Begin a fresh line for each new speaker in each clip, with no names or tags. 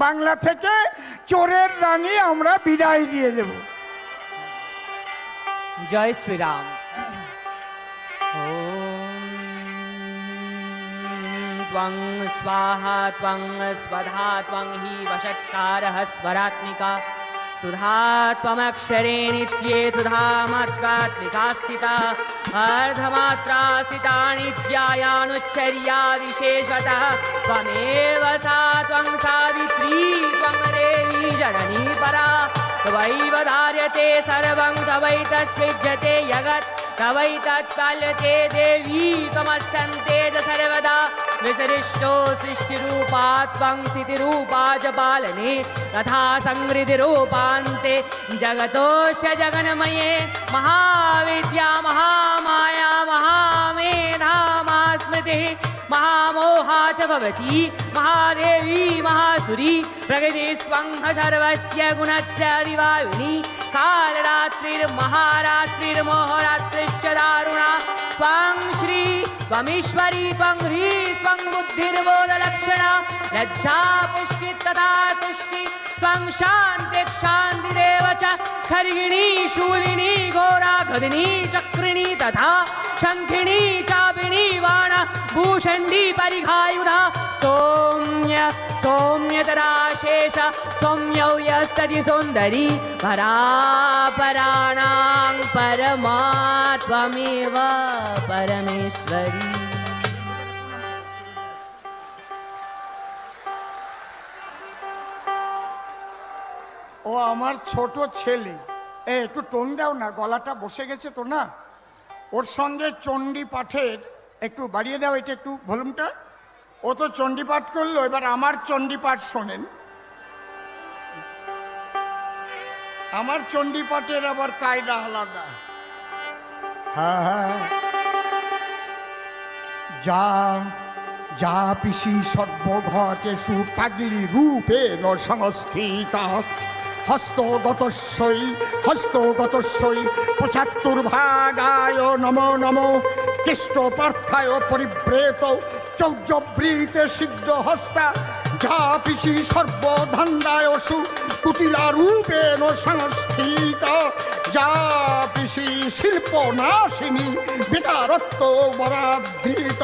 বাংলা থেকে চোরের রানী আমরা বিদায় দিয়ে দেব
জয় শ্রীরাম त्वं स्वाहा त्वं स्वधा त्वं हि वषट्कारः स्वरात्मिका सुधा त्वमक्षरे नित्ये सुधा मात्रात्मिका स्थिता अर्धमात्रासितानि स्थिता विशेषतः त्वमेव सा त्वं सावित्री त्वं देवी जननी परा त्वैव धार्यते सर्वं तवैतत्सृज्यते जगत् तवैतत्काल्यते देवी त्वमस्यन्ते च सर्वदा। विसरिष्टो च पालने तथा संहृतिरूपान्ते जगतोऽस्य जगन्मये महाविद्या महामाया महामेधा महास्मृतिः महामोहा च भवति महादेवी महासुरी प्रकृतिस्त्वं सर्वस्य गुणस्य विवाहिनी श्री त्वमीश्वरी त्वं ह्री त्वं बुद्धिर्बोधलक्षणा लज्जा पुष्टि तथा तुष्टि त्वं शान्ति क्षान्तिरेव च खर्गिणी शूलिनी घोरा गदिनी चक्रिणी तथा शङ्खिणी चापिणी वाण भूषण्डी परिघायुधा सौम्य सौम्यतराशेष सौम्यौ यस्तति सुन्दरी परापराणां परमा त्वमेव परमेश्वरी
ও আমার ছোট ছেলে এ একটু টোন দাও না গলাটা বসে গেছে তো না ওর সঙ্গে চণ্ডী পাঠের একটু বাড়িয়ে দাও, এটা একটু ভলুমটা ও তো চণ্ডী পাঠ করল, এবার আমার চণ্ডী পাঠ শোনেন। আমার চণ্ডী পাঠের আবার কায়দা আলাদা। হ্যাঁ হ্যাঁ। যা যা পিসি সর্বঘটেষু পাগলি রূপে সংস্থিত হস্তগতস্বই হস্তগতস্বই পঁচাত্তর ভাগায় নম নম। কৃষ্ট পার্থায় পরিব্রেত চৌর্যবৃতে সিদ্ধ হস্তা, যা পিসি সর্বধান্দায়সু কুটিলা রূপেণ সংস্থিত, যা পিসি শিল্প নাশিনী বেকারত্ব বরাধৃত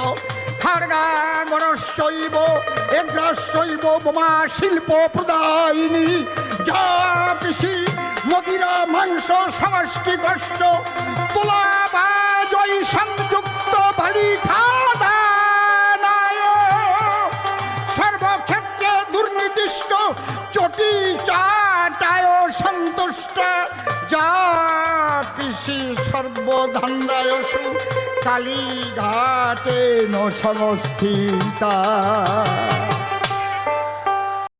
খাড়গাগণশ্চৈব এগ্রাশ্চৈব বোমা শিল্প প্রদায়িনী, যা পিসি মদিরা মাংস কষ্ট তোলা বা জয় সন্তুষ্ট যা পিসি সর্বধান্দায়সু কালীঘাটে